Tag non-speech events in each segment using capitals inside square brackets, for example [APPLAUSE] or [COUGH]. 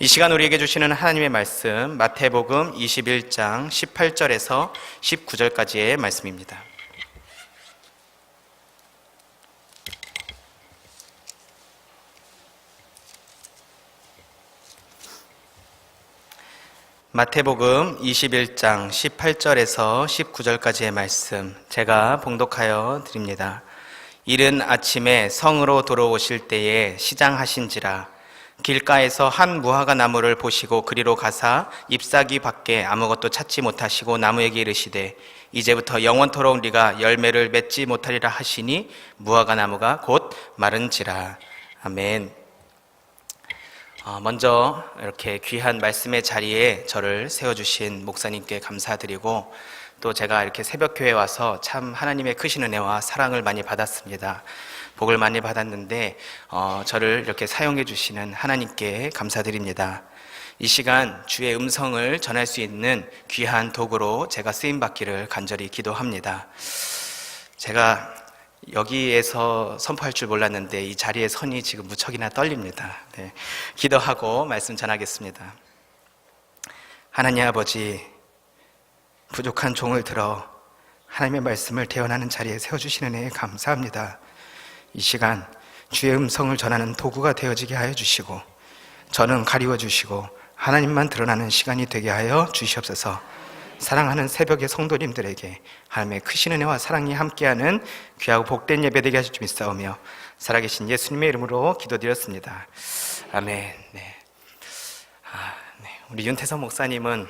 이 시간 우리에게 주시는 하나님의 말씀 마태복음 21장 18절에서 19절까지의 말씀입니다. 마태복음 21장 18절에서 19절까지의 말씀 제가 봉독하여 드립니다. 이른 아침에 성으로 돌아오실 때에 시장하신지라 길가에서 한 무화과 나무를 보시고 그리로 가사 잎사귀 밖에 아무것도 찾지 못하시고 나무에게 이르시되 이제부터 영원토록 네가 열매를 맺지 못하리라 하시니 무화과 나무가 곧 마른지라 아멘. 어, 먼저 이렇게 귀한 말씀의 자리에 저를 세워주신 목사님께 감사드리고 또 제가 이렇게 새벽 교회 와서 참 하나님의 크신 은혜와 사랑을 많이 받았습니다. 복을 많이 받았는데 어, 저를 이렇게 사용해 주시는 하나님께 감사드립니다. 이 시간 주의 음성을 전할 수 있는 귀한 도구로 제가 쓰임 받기를 간절히 기도합니다. 제가 여기에서 선포할 줄 몰랐는데 이 자리에 선이 지금 무척이나 떨립니다. 네, 기도하고 말씀 전하겠습니다. 하나님 아버지, 부족한 종을 들어 하나님의 말씀을 대언하는 자리에 세워주시는 애 감사합니다. 이 시간 주의 음성을 전하는 도구가 되어지게 하여 주시고 저는 가리워 주시고 하나님만 드러나는 시간이 되게 하여 주시옵소서. 사랑하는 새벽의 성도님들에게 하나님의 크신 은혜와 사랑이 함께하는 귀하고 복된 예배 되게 하실 줄 믿사오며 살아계신 예수님의 이름으로 기도드렸습니다. 아멘. 네. 아, 네. 우리 윤태성 목사님은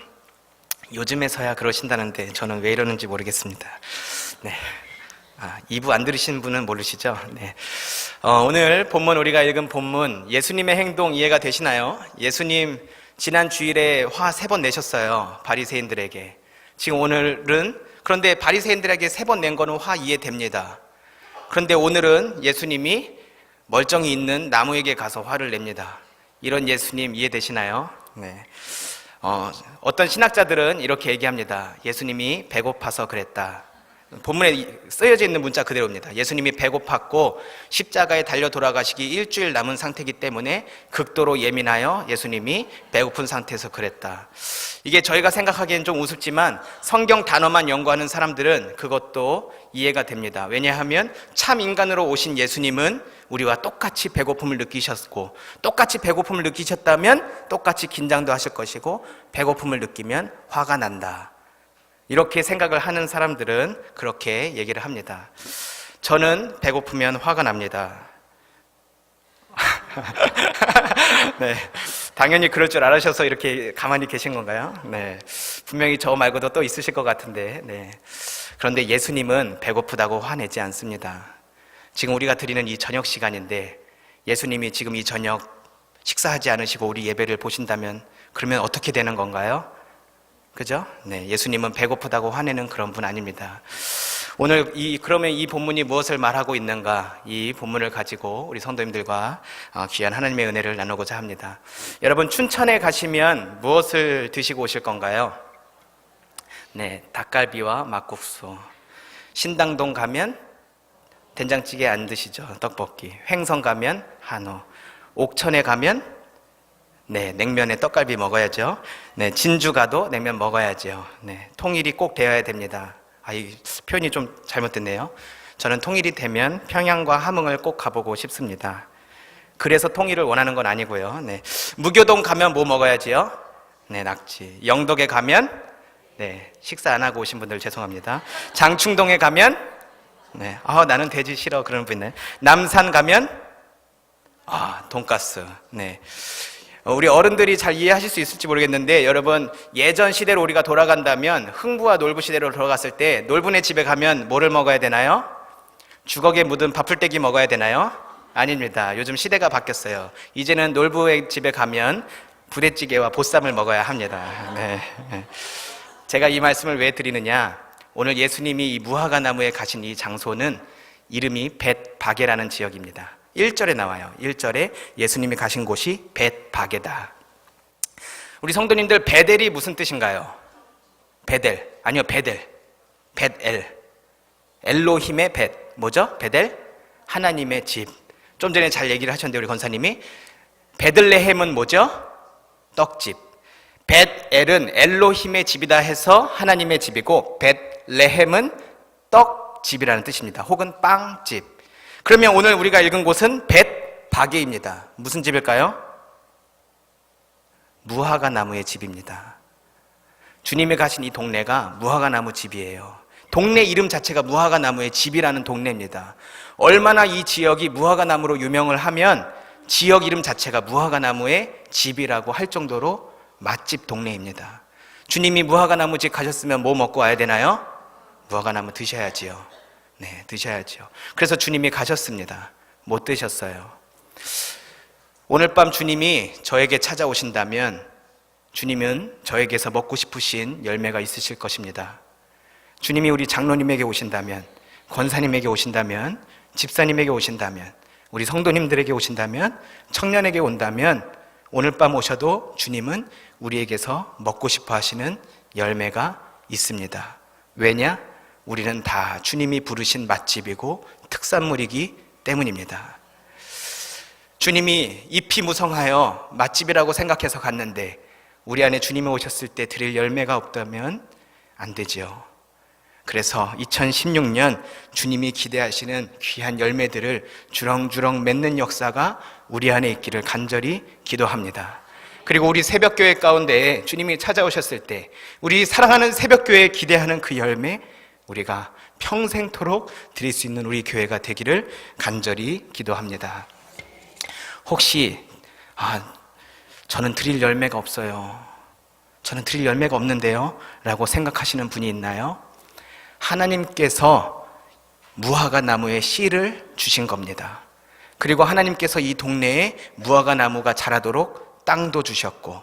요즘에서야 그러신다는데 저는 왜 이러는지 모르겠습니다. 네. 아, 2부 안 들으신 분은 모르시죠? 네. 어, 오늘 본문 우리가 읽은 본문 예수님의 행동 이해가 되시나요? 예수님 지난 주일에 화 세 번 내셨어요. 바리새인들에게. 지금 오늘은 그런데 바리새인들에게 세 번 낸 거는 화 이해됩니다. 그런데 오늘은 예수님이 멀쩡히 있는 나무에게 가서 화를 냅니다. 이런 예수님 이해되시나요? 네. 어, 어떤 신학자들은 이렇게 얘기합니다. 예수님이 배고파서 그랬다. 본문에 쓰여져 있는 문자 그대로입니다. 예수님이 배고팠고 십자가에 달려 돌아가시기 일주일 남은 상태이기 때문에 극도로 예민하여 예수님이 배고픈 상태에서 그랬다. 이게 저희가 생각하기엔 좀 우습지만 성경 단어만 연구하는 사람들은 그것도 이해가 됩니다. 왜냐하면 참 인간으로 오신 예수님은 우리와 똑같이 배고픔을 느끼셨고 똑같이 배고픔을 느끼셨다면 똑같이 긴장도 하실 것이고 배고픔을 느끼면 화가 난다. 이렇게 생각을 하는 사람들은 그렇게 얘기를 합니다. 저는 배고프면 화가 납니다. [LAUGHS] 네. 당연히 그럴 줄 알으셔서 이렇게 가만히 계신 건가요? 네. 분명히 저 말고도 또 있으실 것 같은데, 네. 그런데 예수님은 배고프다고 화내지 않습니다. 지금 우리가 드리는 이 저녁 시간인데, 예수님이 지금 이 저녁 식사하지 않으시고 우리 예배를 보신다면, 그러면 어떻게 되는 건가요? 그죠? 네, 예수님은 배고프다고 화내는 그런 분 아닙니다. 오늘 이 그러면 이 본문이 무엇을 말하고 있는가? 이 본문을 가지고 우리 성도님들과 어, 귀한 하나님의 은혜를 나누고자 합니다. 여러분 춘천에 가시면 무엇을 드시고 오실 건가요? 네, 닭갈비와 막국수. 신당동 가면 된장찌개 안 드시죠? 떡볶이. 횡성 가면 한우. 옥천에 가면 네, 냉면에 떡갈비 먹어야죠. 네, 진주 가도 냉면 먹어야죠. 네, 통일이 꼭 되어야 됩니다. 아, 이 표현이 좀 잘못됐네요. 저는 통일이 되면 평양과 함흥을 꼭 가보고 싶습니다. 그래서 통일을 원하는 건 아니고요. 네, 무교동 가면 뭐 먹어야지요? 네, 낙지. 영덕에 가면 네, 식사 안 하고 오신 분들 죄송합니다. 장충동에 가면 네, 아, 나는 돼지 싫어 그런 분 있네. 남산 가면 아, 돈가스. 네. 어, 우리 어른들이 잘 이해하실 수 있을지 모르겠는데 여러분 예전 시대로 우리가 돌아간다면 흥부와 놀부 시대로 돌아갔을 때 놀부네 집에 가면 뭐를 먹어야 되나요? 주걱에 묻은 밥풀떼기 먹어야 되나요? 아닙니다. 요즘 시대가 바뀌었어요. 이제는 놀부의 집에 가면 부대찌개와 보쌈을 먹어야 합니다. 네. 제가 이 말씀을 왜 드리느냐? 오늘 예수님이 이 무화과 나무에 가신 이 장소는 이름이 벳바게라는 지역입니다. 1절에 나와요. 1절에 예수님이 가신 곳이 벳바게다. 우리 성도님들 베델이 무슨 뜻인가요? 베델. 아니요, 베델. 벳엘. 엘로힘의 벳. 뭐죠? 베델? 하나님의 집. 좀 전에 잘 얘기를 하셨는데 우리 권사님이 베들레헴은 뭐죠? 떡집. 벳엘은 엘로힘의 집이다 해서 하나님의 집이고 벳레헴은 떡집이라는 뜻입니다. 혹은 빵집. 그러면 오늘 우리가 읽은 곳은 벳 바게입니다. 무슨 집일까요? 무화과 나무의 집입니다. 주님이 가신 이 동네가 무화과 나무 집이에요. 동네 이름 자체가 무화과 나무의 집이라는 동네입니다. 얼마나 이 지역이 무화과 나무로 유명을 하면 지역 이름 자체가 무화과 나무의 집이라고 할 정도로 맛집 동네입니다. 주님이 무화과 나무 집 가셨으면 뭐 먹고 와야 되나요? 무화과 나무 드셔야지요. 네, 드셔야지요. 그래서 주님이 가셨습니다. 못 드셨어요. 오늘 밤 주님이 저에게 찾아오신다면 주님은 저에게서 먹고 싶으신 열매가 있으실 것입니다. 주님이 우리 장로님에게 오신다면, 권사님에게 오신다면, 집사님에게 오신다면, 우리 성도님들에게 오신다면, 청년에게 온다면, 오늘 밤 오셔도 주님은 우리에게서 먹고 싶어 하시는 열매가 있습니다. 왜냐? 우리는 다 주님이 부르신 맛집이고 특산물이기 때문입니다. 주님이 잎이 무성하여 맛집이라고 생각해서 갔는데 우리 안에 주님이 오셨을 때 드릴 열매가 없다면 안 되지요. 그래서 2016년 주님이 기대하시는 귀한 열매들을 주렁주렁 맺는 역사가 우리 안에 있기를 간절히 기도합니다. 그리고 우리 새벽교회 가운데 주님이 찾아오셨을 때 우리 사랑하는 새벽교회에 기대하는 그 열매 우리가 평생토록 드릴 수 있는 우리 교회가 되기를 간절히 기도합니다. 혹시 아 저는 드릴 열매가 없어요. 저는 드릴 열매가 없는데요. 라고 생각하시는 분이 있나요? 하나님께서 무화과 나무에 씨를 주신 겁니다. 그리고 하나님께서 이 동네에 무화과 나무가 자라도록 땅도 주셨고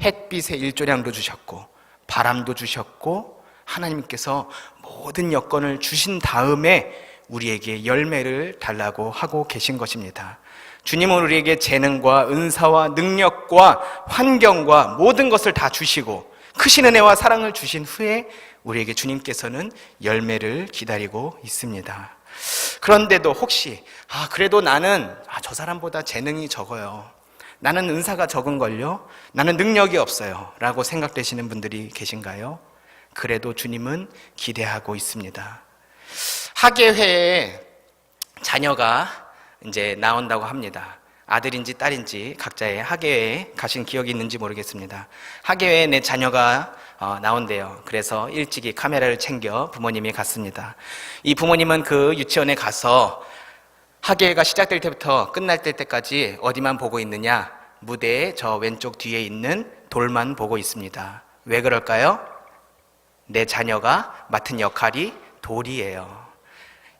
햇빛의 일조량도 주셨고 바람도 주셨고 하나님께서 모든 여건을 주신 다음에 우리에게 열매를 달라고 하고 계신 것입니다. 주님은 우리에게 재능과 은사와 능력과 환경과 모든 것을 다 주시고 크신 은혜와 사랑을 주신 후에 우리에게 주님께서는 열매를 기다리고 있습니다. 그런데도 혹시 아 그래도 나는 아, 저 사람보다 재능이 적어요. 나는 은사가 적은 걸요. 나는 능력이 없어요. 라고 생각되시는 분들이 계신가요? 그래도 주님은 기대하고 있습니다. 학예회에 자녀가 이제 나온다고 합니다. 아들인지 딸인지 각자의 학예회에 가신 기억이 있는지 모르겠습니다. 학예회에 내 자녀가 어, 나온대요. 그래서 일찍이 카메라를 챙겨 부모님이 갔습니다. 이 부모님은 그 유치원에 가서 학예회가 시작될 때부터 끝날 때까지 어디만 보고 있느냐? 무대의 저 왼쪽 뒤에 있는 돌만 보고 있습니다. 왜 그럴까요? 내 자녀가 맡은 역할이 돌이에요.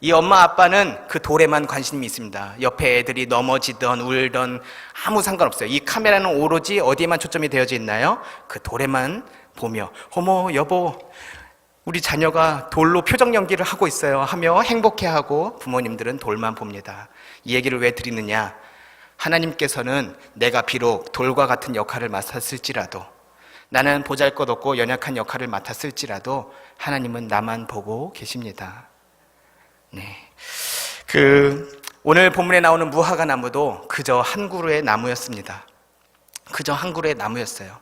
이 엄마 아빠는 그 돌에만 관심이 있습니다. 옆에 애들이 넘어지던 울던 아무 상관없어요. 이 카메라는 오로지 어디에만 초점이 되어져 있나요? 그 돌에만 보며 어머 여보 우리 자녀가 돌로 표정 연기를 하고 있어요 하며 행복해하고 부모님들은 돌만 봅니다. 이 얘기를 왜 드리느냐? 하나님께서는 내가 비록 돌과 같은 역할을 맡았을지라도 나는 보잘 것 없고 연약한 역할을 맡았을지라도 하나님은 나만 보고 계십니다. 네. 그 오늘 본문에 나오는 무화과 나무도 그저 한 그루의 나무였습니다. 그저 한 그루의 나무였어요.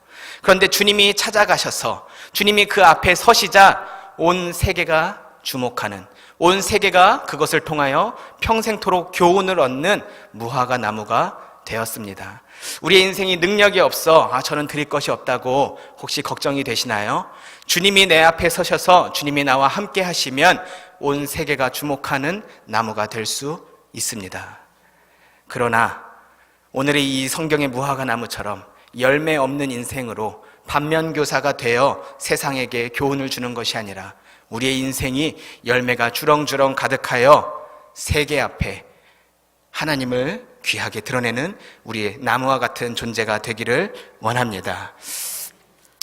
그런데 주님이 찾아가셔서 주님이 그 앞에 서시자 온 세계가 주목하는 온 세계가 그것을 통하여 평생토록 교훈을 얻는 무화과 나무가 되었습니다. 우리의 인생이 능력이 없어 아 저는 드릴 것이 없다고 혹시 걱정이 되시나요? 주님이 내 앞에 서셔서 주님이 나와 함께 하시면 온 세계가 주목하는 나무가 될 수 있습니다. 그러나 오늘의 이 성경의 무화과 나무처럼 열매 없는 인생으로 반면교사가 되어 세상에게 교훈을 주는 것이 아니라 우리의 인생이 열매가 주렁주렁 가득하여 세계 앞에 하나님을 귀하게 드러내는 우리의 나무와 같은 존재가 되기를 원합니다.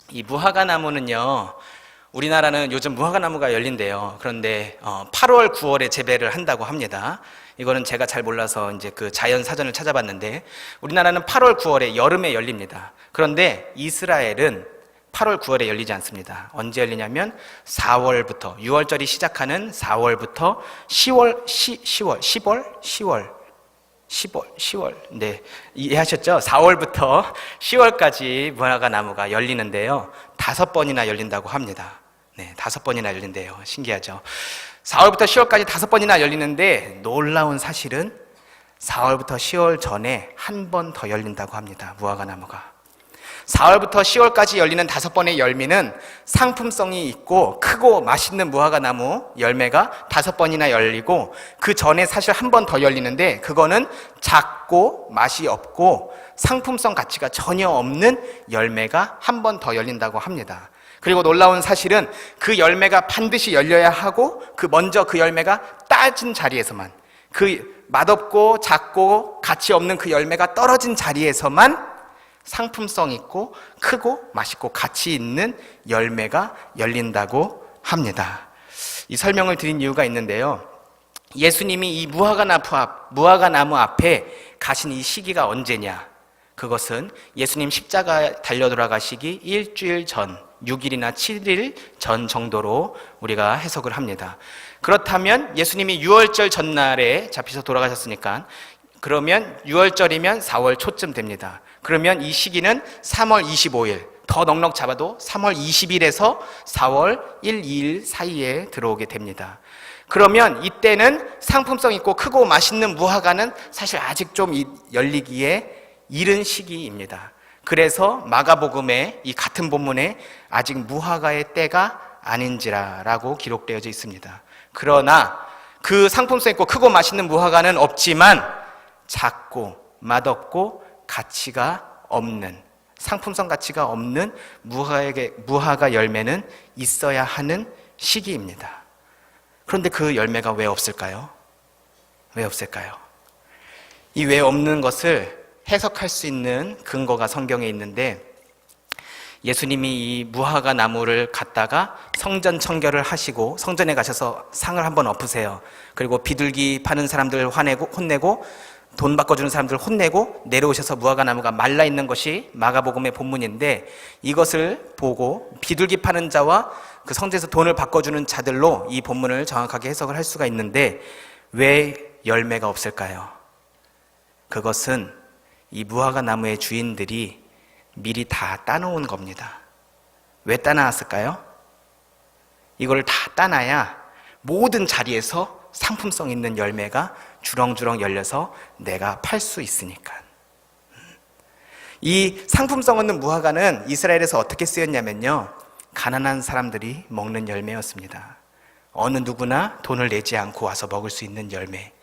이 무화과 나무는요, 우리나라는 요즘 무화과 나무가 열린대요. 그런데 8월, 9월에 재배를 한다고 합니다. 이거는 제가 잘 몰라서 이제 그 자연 사전을 찾아봤는데 우리나라는 8월, 9월에 여름에 열립니다. 그런데 이스라엘은 8월, 9월에 열리지 않습니다. 언제 열리냐면 4월부터 6월절이 시작하는 4월부터 10월, 10, 10월, 10월, 10월 10월, 10월, 네. 이해하셨죠? 4월부터 10월까지 무화과 나무가 열리는데요. 다섯 번이나 열린다고 합니다. 네, 다섯 번이나 열린대요. 신기하죠? 4월부터 10월까지 다섯 번이나 열리는데 놀라운 사실은 4월부터 10월 전에 한 번 더 열린다고 합니다. 무화과 나무가. 4월부터 10월까지 열리는 다섯 번의 열매는 상품성이 있고 크고 맛있는 무화과 나무 열매가 다섯 번이나 열리고 그 전에 사실 한 번 더 열리는데 그거는 작고 맛이 없고 상품성 가치가 전혀 없는 열매가 한 번 더 열린다고 합니다. 그리고 놀라운 사실은 그 열매가 반드시 열려야 하고 그 먼저 그 열매가 따진 자리에서만 그 맛없고 작고 가치 없는 그 열매가 떨어진 자리에서만 상품성 있고 크고 맛있고 가치 있는 열매가 열린다고 합니다. 이 설명을 드린 이유가 있는데요. 예수님이 이 무화과 나무 앞, 무화과 나무 앞에 가신 이 시기가 언제냐? 그것은 예수님 십자가 달려 돌아가시기 일주일 전, 6일이나 7일 전 정도로 우리가 해석을 합니다. 그렇다면 예수님이 6월절 전날에 잡히셔 돌아가셨으니까 그러면 6월절이면 4월 초쯤 됩니다. 그러면 이 시기는 3월 25일, 더 넉넉 잡아도 3월 20일에서 4월 1, 2일 사이에 들어오게 됩니다. 그러면 이때는 상품성 있고 크고 맛있는 무화과는 사실 아직 좀 이- 열리기에 이른 시기입니다. 그래서 마가복음에 이 같은 본문에 아직 무화과의 때가 아닌지라라고 기록되어 있습니다. 그러나 그 상품성 있고 크고 맛있는 무화과는 없지만 작고 맛없고 가치가 없는 상품성 가치가 없는 무화과의 무화과 열매는 있어야 하는 시기입니다. 그런데 그 열매가 왜 없을까요? 왜 없을까요? 이 왜 없는 것을 해석할 수 있는 근거가 성경에 있는데 예수님이 이 무화과 나무를 갖다가 성전 청결을 하시고 성전에 가셔서 상을 한번 엎으세요. 그리고 비둘기 파는 사람들 화내고 혼내고 돈 바꿔주는 사람들 혼내고 내려오셔서 무화과 나무가 말라 있는 것이 마가복음의 본문인데 이것을 보고 비둘기 파는 자와 그 성전에서 돈을 바꿔주는 자들로 이 본문을 정확하게 해석을 할 수가 있는데 왜 열매가 없을까요? 그것은 이 무화과 나무의 주인들이 미리 다 따놓은 겁니다. 왜 따놨을까요? 이걸 다 따놔야 모든 자리에서 상품성 있는 열매가 주렁주렁 열려서 내가 팔 수 있으니까. 이 상품성 없는 무화과는 이스라엘에서 어떻게 쓰였냐면요. 가난한 사람들이 먹는 열매였습니다. 어느 누구나 돈을 내지 않고 와서 먹을 수 있는 열매.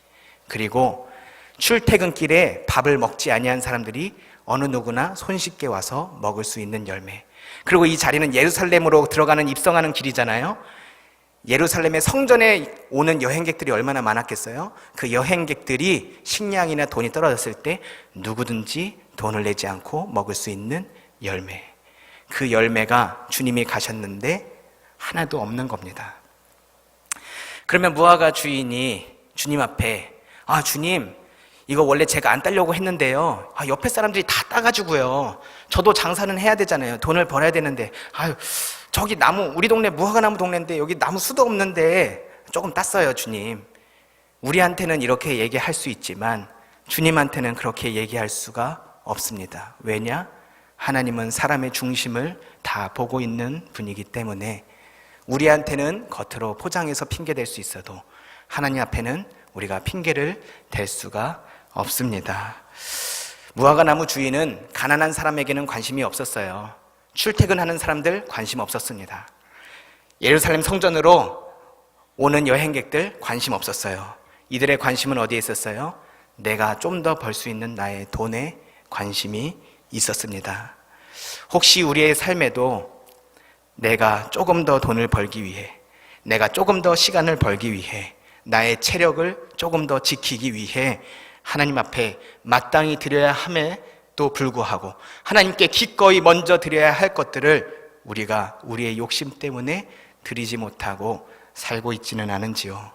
그리고 출퇴근길에 밥을 먹지 아니한 사람들이 어느 누구나 손쉽게 와서 먹을 수 있는 열매. 그리고 이 자리는 예루살렘으로 들어가는 입성하는 길이잖아요. 예루살렘의 성전에 오는 여행객들이 얼마나 많았겠어요? 그 여행객들이 식량이나 돈이 떨어졌을 때 누구든지 돈을 내지 않고 먹을 수 있는 열매. 그 열매가 주님이 가셨는데 하나도 없는 겁니다. 그러면 무화과 주인이 주님 앞에 아 주님 이거 원래 제가 안 따려고 했는데요. 아, 옆에 사람들이 다 따가지고요. 저도 장사는 해야 되잖아요. 돈을 벌어야 되는데 아유 저기 나무 우리 동네 무화과 나무 동네인데 여기 나무 수도 없는데 조금 땄어요 주님. 우리한테는 이렇게 얘기할 수 있지만 주님한테는 그렇게 얘기할 수가 없습니다. 왜냐? 하나님은 사람의 중심을 다 보고 있는 분이기 때문에 우리한테는 겉으로 포장해서 핑계 댈수 있어도 하나님 앞에는 우리가 핑계를 댈 수가 없습니다. 무화과 나무 주인은 가난한 사람에게는 관심이 없었어요. 출퇴근하는 사람들 관심 없었습니다. 예루살렘 성전으로 오는 여행객들 관심 없었어요. 이들의 관심은 어디에 있었어요? 내가 좀 더 벌 수 있는 나의 돈에 관심이 있었습니다. 혹시 우리의 삶에도 내가 조금 더 돈을 벌기 위해, 내가 조금 더 시간을 벌기 위해, 나의 체력을 조금 더 지키기 위해 하나님 앞에 마땅히 드려야 함에 도 불구하고 하나님께 기꺼이 먼저 드려야 할 것들을 우리가 우리의 욕심 때문에 드리지 못하고 살고 있지는 않은지요.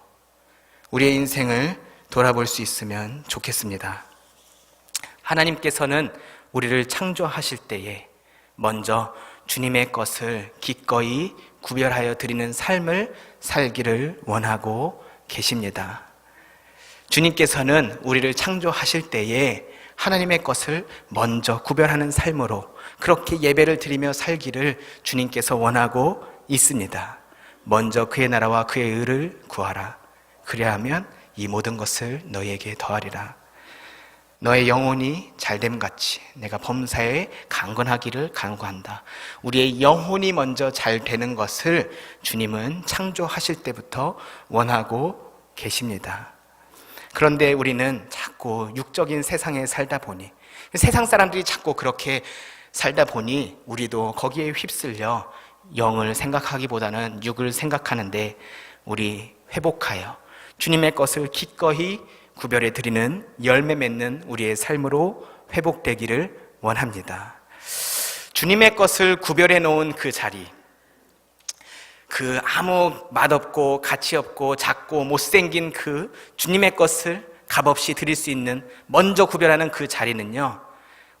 우리의 인생을 돌아볼 수 있으면 좋겠습니다. 하나님께서는 우리를 창조하실 때에 먼저 주님의 것을 기꺼이 구별하여 드리는 삶을 살기를 원하고 계십니다. 주님께서는 우리를 창조하실 때에 하나님의 것을 먼저 구별하는 삶으로 그렇게 예배를 드리며 살기를 주님께서 원하고 있습니다. 먼저 그의 나라와 그의 의를 구하라. 그래야 하면 이 모든 것을 너희에게 더하리라. 너의 영혼이 잘됨 같이 내가 범사에 강건하기를 간구한다. 우리의 영혼이 먼저 잘 되는 것을 주님은 창조하실 때부터 원하고 계십니다. 그런데 우리는 자꾸 육적인 세상에 살다 보니 세상 사람들이 자꾸 그렇게 살다 보니 우리도 거기에 휩쓸려 영을 생각하기보다는 육을 생각하는데 우리 회복하여 주님의 것을 기꺼이 구별해 드리는 열매 맺는 우리의 삶으로 회복되기를 원합니다. 주님의 것을 구별해 놓은 그 자리, 그 아무 맛없고 가치 없고 작고 못생긴 그 주님의 것을 값없이 드릴 수 있는 먼저 구별하는 그 자리는요,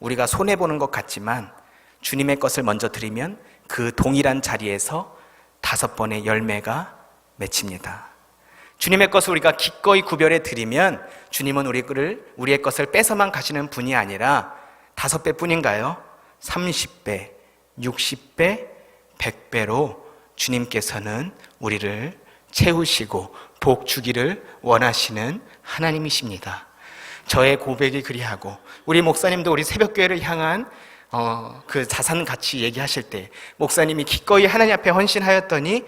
우리가 손해보는 것 같지만 주님의 것을 먼저 드리면 그 동일한 자리에서 다섯 번의 열매가 맺힙니다. 주님의 것을 우리가 기꺼이 구별해 드리면 주님은 우리를 우리의 것을 뺏어만 가시는 분이 아니라 다섯 배 뿐인가요? 30배, 60배, 100배로 주님께서는 우리를 채우시고 복 주기를 원하시는 하나님이십니다. 저의 고백이 그리하고 우리 목사님도 우리 새벽교회를 향한 어, 그 자산 가치 얘기하실 때 목사님이 기꺼이 하나님 앞에 헌신하였더니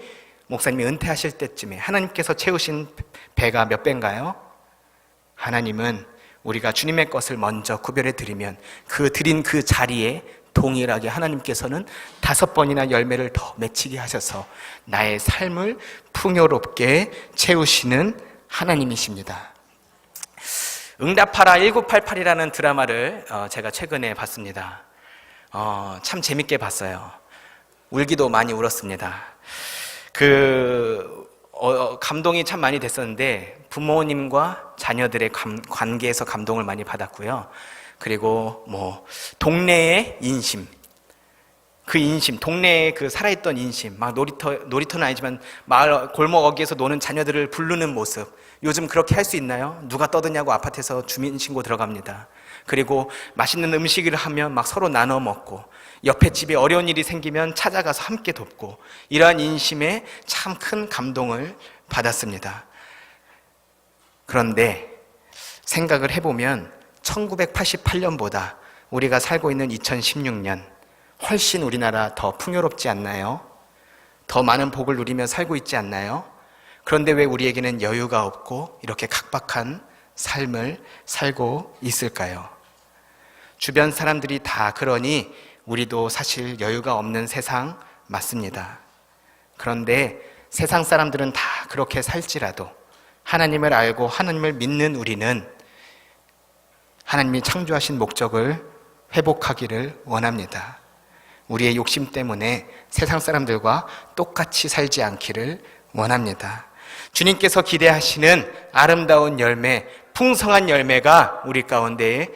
목사님이 은퇴하실 때쯤에 하나님께서 채우신 배가 몇 배인가요? 하나님은 우리가 주님의 것을 먼저 구별해 드리면 그 드린 그 자리에 동일하게 하나님께서는 다섯 번이나 열매를 더 맺히게 하셔서 나의 삶을 풍요롭게 채우시는 하나님이십니다. 응답하라 1988이라는 드라마를 어, 제가 최근에 봤습니다. 어, 참 재밌게 봤어요. 울기도 많이 울었습니다. 그 어, 감동이 참 많이 됐었는데 부모님과 자녀들의 감, 관계에서 감동을 많이 받았고요. 그리고 뭐 동네의 인심, 그 인심, 동네에 그 살아있던 인심, 막 놀이터 놀이터는 아니지만 마을 골목 어귀에서 노는 자녀들을 부르는 모습. 요즘 그렇게 할 수 있나요? 누가 떠드냐고 아파트에서 주민 신고 들어갑니다. 그리고 맛있는 음식을 하면 막 서로 나눠 먹고 옆에 집에 어려운 일이 생기면 찾아가서 함께 돕고 이러한 인심에 참 큰 감동을 받았습니다. 그런데 생각을 해보면 1988년보다 우리가 살고 있는 2016년 훨씬 우리나라 더 풍요롭지 않나요? 더 많은 복을 누리며 살고 있지 않나요? 그런데 왜 우리에게는 여유가 없고 이렇게 각박한 삶을 살고 있을까요? 주변 사람들이 다 그러니 우리도 사실 여유가 없는 세상 맞습니다. 그런데 세상 사람들은 다 그렇게 살지라도 하나님을 알고 하나님을 믿는 우리는 하나님이 창조하신 목적을 회복하기를 원합니다. 우리의 욕심 때문에 세상 사람들과 똑같이 살지 않기를 원합니다. 주님께서 기대하시는 아름다운 열매, 풍성한 열매가 우리 가운데에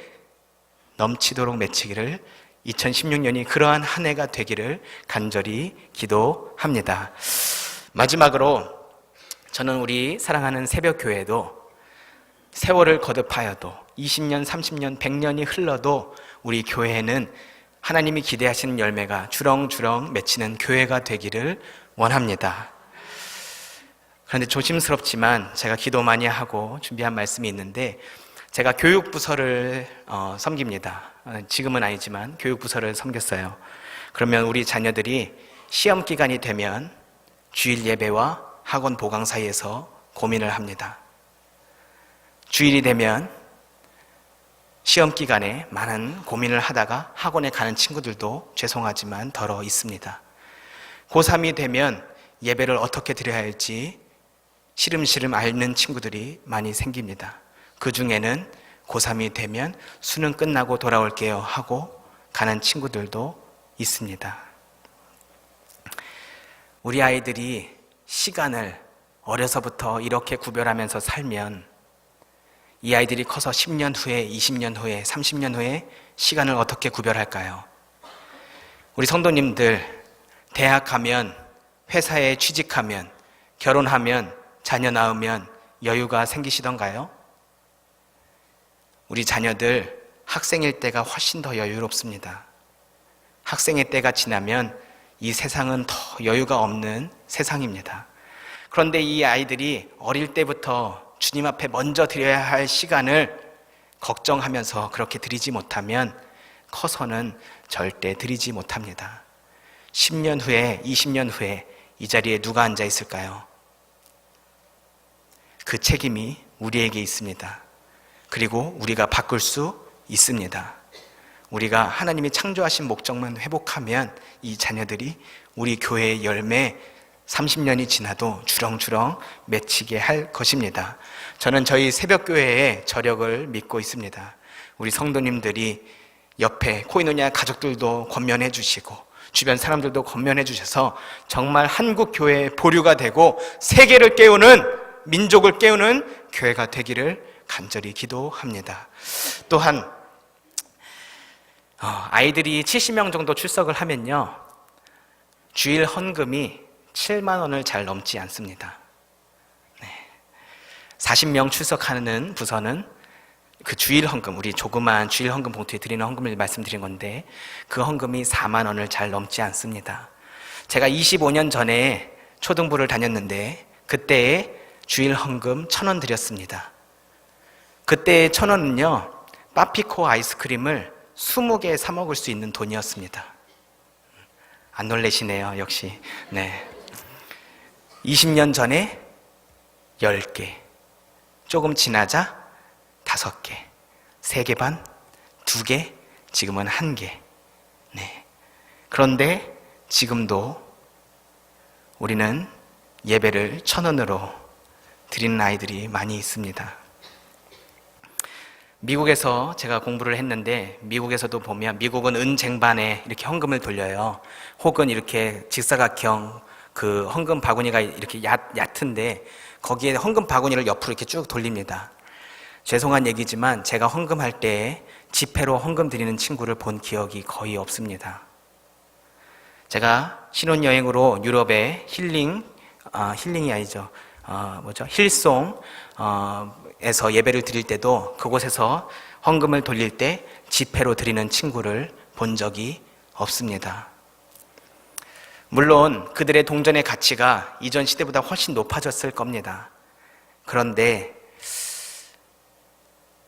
넘치도록 맺히기를 2016년이 그러한 한 해가 되기를 간절히 기도합니다. 마지막으로 저는 우리 사랑하는 새벽 교회도 세월을 거듭하여도 20년, 30년, 100년이 흘러도 우리 교회는 하나님이 기대하시는 열매가 주렁주렁 맺히는 교회가 되기를 원합니다. 그런데 조심스럽지만 제가 기도 많이 하고 준비한 말씀이 있는데 제가 교육부서를 어, 섬깁니다. 어, 지금은 아니지만 교육부서를 섬겼어요. 그러면 우리 자녀들이 시험 기간이 되면 주일 예배와 학원 보강 사이에서 고민을 합니다. 주일이 되면 시험 기간에 많은 고민을 하다가 학원에 가는 친구들도 죄송하지만 덜어 있습니다. 고3이 되면 예배를 어떻게 드려야 할지 시름시름 앓는 친구들이 많이 생깁니다. 그 중에는 고3이 되면 수능 끝나고 돌아올게요 하고 가는 친구들도 있습니다. 우리 아이들이 시간을 어려서부터 이렇게 구별하면서 살면 이 아이들이 커서 10년 후에, 20년 후에, 30년 후에 시간을 어떻게 구별할까요? 우리 성도님들, 대학 가면, 회사에 취직하면, 결혼하면, 자녀 낳으면 여유가 생기시던가요? 우리 자녀들 학생일 때가 훨씬 더 여유롭습니다. 학생의 때가 지나면 이 세상은 더 여유가 없는 세상입니다. 그런데 이 아이들이 어릴 때부터 주님 앞에 먼저 드려야 할 시간을 걱정하면서 그렇게 드리지 못하면 커서는 절대 드리지 못합니다. 10년 후에, 20년 후에 이 자리에 누가 앉아 있을까요? 그 책임이 우리에게 있습니다. 그리고 우리가 바꿀 수 있습니다. 우리가 하나님이 창조하신 목적만 회복하면 이 자녀들이 우리 교회의 열매 30년이 지나도 주렁주렁 맺히게 할 것입니다. 저는 저희 새벽교회의 저력을 믿고 있습니다. 우리 성도님들이 옆에 코이노냐 가족들도 권면해 주시고 주변 사람들도 권면해 주셔서 정말 한국 교회의 보류가 되고 세계를 깨우는 민족을 깨우는 교회가 되기를 간절히 기도합니다. 또한 어, 아이들이 70명 정도 출석을 하면요. 주일 헌금이 7만 원을 잘 넘지 않습니다. 네. 40명 출석하는 부서는 그 주일 헌금, 우리 조그만 주일 헌금 봉투에 드리는 헌금을 말씀드린 건데 그 헌금이 4만 원을 잘 넘지 않습니다. 제가 25년 전에 초등부를 다녔는데 그때 주일 헌금 천 원 드렸습니다. 그때 천 원은요, 빠피코 아이스크림을 20개 사 먹을 수 있는 돈이었습니다. 안 놀래시네요, 역시. 네. 20년 전에 10개. 조금 지나자 5개. 3개 반, 2개, 지금은 1개. 네. 그런데 지금도 우리는 예배를 천 원으로 드리는 아이들이 많이 있습니다. 미국에서 제가 공부를 했는데 미국에서도 보면 미국은 은쟁반에 이렇게 헌금을 돌려요. 혹은 이렇게 직사각형 그 헌금 바구니가 이렇게 얕, 얕은데 거기에 헌금 바구니를 옆으로 이렇게 쭉 돌립니다. 죄송한 얘기지만 제가 헌금할 때 지폐로 헌금 드리는 친구를 본 기억이 거의 없습니다. 제가 신혼여행으로 유럽에 힐링, 아, 힐링이 아니죠. 어, 뭐죠? 힐송, 어, 에서 예배를 드릴 때도 그곳에서 헌금을 돌릴 때 지폐로 드리는 친구를 본 적이 없습니다. 물론 그들의 동전의 가치가 이전 시대보다 훨씬 높아졌을 겁니다. 그런데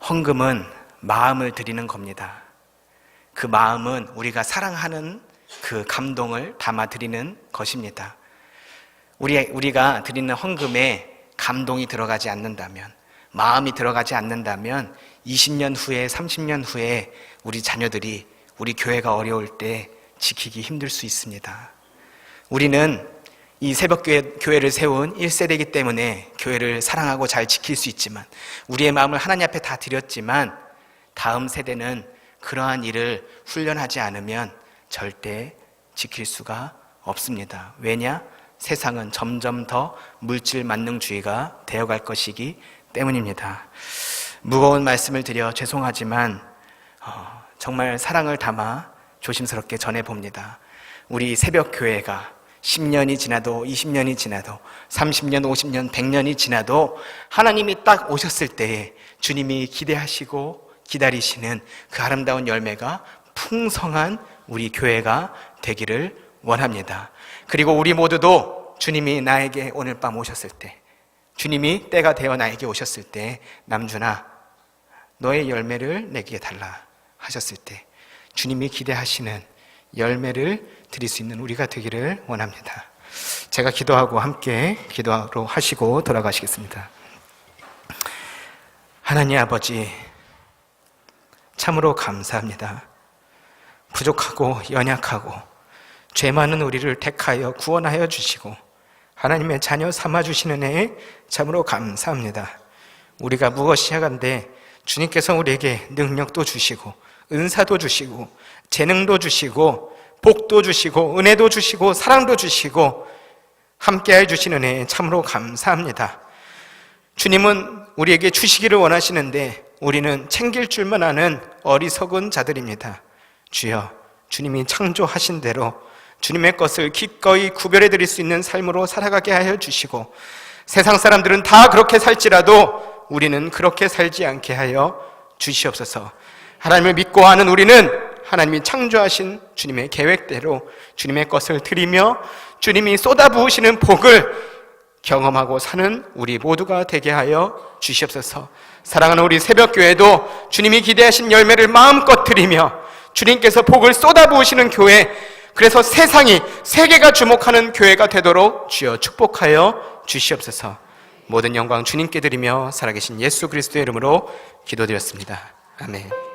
헌금은 마음을 드리는 겁니다. 그 마음은 우리가 사랑하는 그 감동을 담아 드리는 것입니다. 우리, 우리가 드리는 헌금에 감동이 들어가지 않는다면, 마음이 들어가지 않는다면, 20년 후에, 30년 후에 우리 자녀들이 우리 교회가 어려울 때 지키기 힘들 수 있습니다. 우리는 이 새벽교회, 교회 를 세운 1세대이기 때문에 교회를 사랑하고 잘 지킬 수 있지만, 우리의 마음을 하나님 앞에 다 드렸지만, 다음 세대는 그러한 일을 훈련하지 않으면 절대 지킬 수가 없습니다. 왜냐? 세상은 점점 더 물질 만능주의가 되어갈 것이기 때문입니다. 무거운 말씀을 드려 죄송하지만 어, 정말 사랑을 담아 조심스럽게 전해 봅니다. 우리 새벽 교회가 10년이 지나도 20년이 지나도 30년, 50년, 100년이 지나도 하나님이 딱 오셨을 때에 주님이 기대하시고 기다리시는 그 아름다운 열매가 풍성한 우리 교회가 되기를 원합니다. 그리고 우리 모두도 주님이 나에게 오늘 밤 오셨을 때, 주님이 때가 되어 나에게 오셨을 때, 남준아, 너의 열매를 내게 달라 하셨을 때, 주님이 기대하시는 열매를 드릴 수 있는 우리가 되기를 원합니다. 제가 기도하고 함께 기도로 하시고 돌아가시겠습니다. 하나님 아버지, 참으로 감사합니다. 부족하고 연약하고 죄 많은 우리를 택하여 구원하여 주시고 하나님의 자녀 삼아 주시는 애 참으로 감사합니다. 우리가 무엇이 야간데 주님께서 우리에게 능력도 주시고 은사도 주시고 재능도 주시고 복도 주시고 은혜도 주시고 사랑도 주시고 함께해 주시는 애 참으로 감사합니다. 주님은 우리에게 주시기를 원하시는데 우리는 챙길 줄만 아는 어리석은 자들입니다. 주여, 주님이 창조하신 대로 주님의 것을 기꺼이 구별해 드릴 수 있는 삶으로 살아가게 하여 주시고 세상 사람들은 다 그렇게 살지라도 우리는 그렇게 살지 않게 하여 주시옵소서. 하나님을 믿고 하는 우리는 하나님이 창조하신 주님의 계획대로 주님의 것을 드리며 주님이 쏟아부으시는 복을 경험하고 사는 우리 모두가 되게 하여 주시옵소서. 사랑하는 우리 새벽교회도 주님이 기대하신 열매를 마음껏 드리며 주님께서 복을 쏟아부으시는 교회, 그래서 세상이 세계가 주목하는 교회가 되도록 주여 축복하여 주시옵소서. 모든 영광 주님께 드리며 살아계신 예수 그리스도의 이름으로 기도드렸습니다. 아멘.